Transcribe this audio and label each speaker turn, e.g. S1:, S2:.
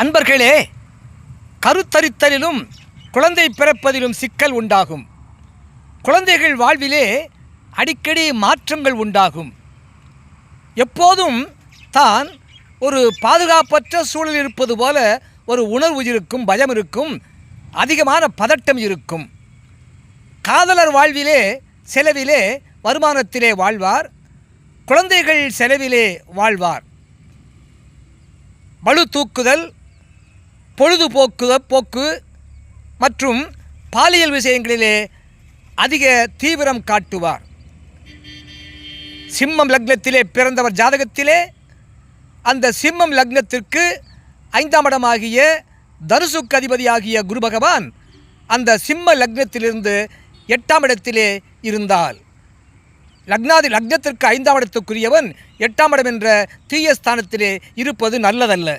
S1: அன்பர்களே கருத்தரித்தலிலும் குழந்தை பிறப்பதிலும் சிக்கல் உண்டாகும். குழந்தைகள் வாழ்விலே அடிக்கடி மாற்றங்கள் உண்டாகும். எப்போதும் தான் ஒரு பாதுகாப்பற்ற சூழல் இருப்பது போல ஒரு உணர்வு இருக்கும் பயம் இருக்கும் அதிகமான பதட்டம் இருக்கும். காதலர் வாழ்விலே செலவிலே வருமானத்திலே வாழ்வார் குழந்தைகள் செலவிலே வாழ்வார். பளு தூக்குதல் பொழுதுபோக்கு போக்கு மற்றும் பாலியல் விஷயங்களிலே அதிக தீவிரம் காட்டுவார். சிம்மம் லக்னத்திலே பிறந்தவர் ஜாதகத்திலே அந்த சிம்மம் லக்னத்திற்கு ஐந்தாம் இடமாகிய தனுசுக்கு அதிபதியாகிய குரு பகவான் அந்த சிம்ம லக்னத்திலிருந்து எட்டாம் இடத்திலே இருந்தால். லக்னாதி லக்னத்திற்கு ஐந்தாம் இடத்துக்குரியவன் எட்டாம் இடம் என்ற தீய ஸ்தானத்திலே இருப்பது நல்லதல்ல.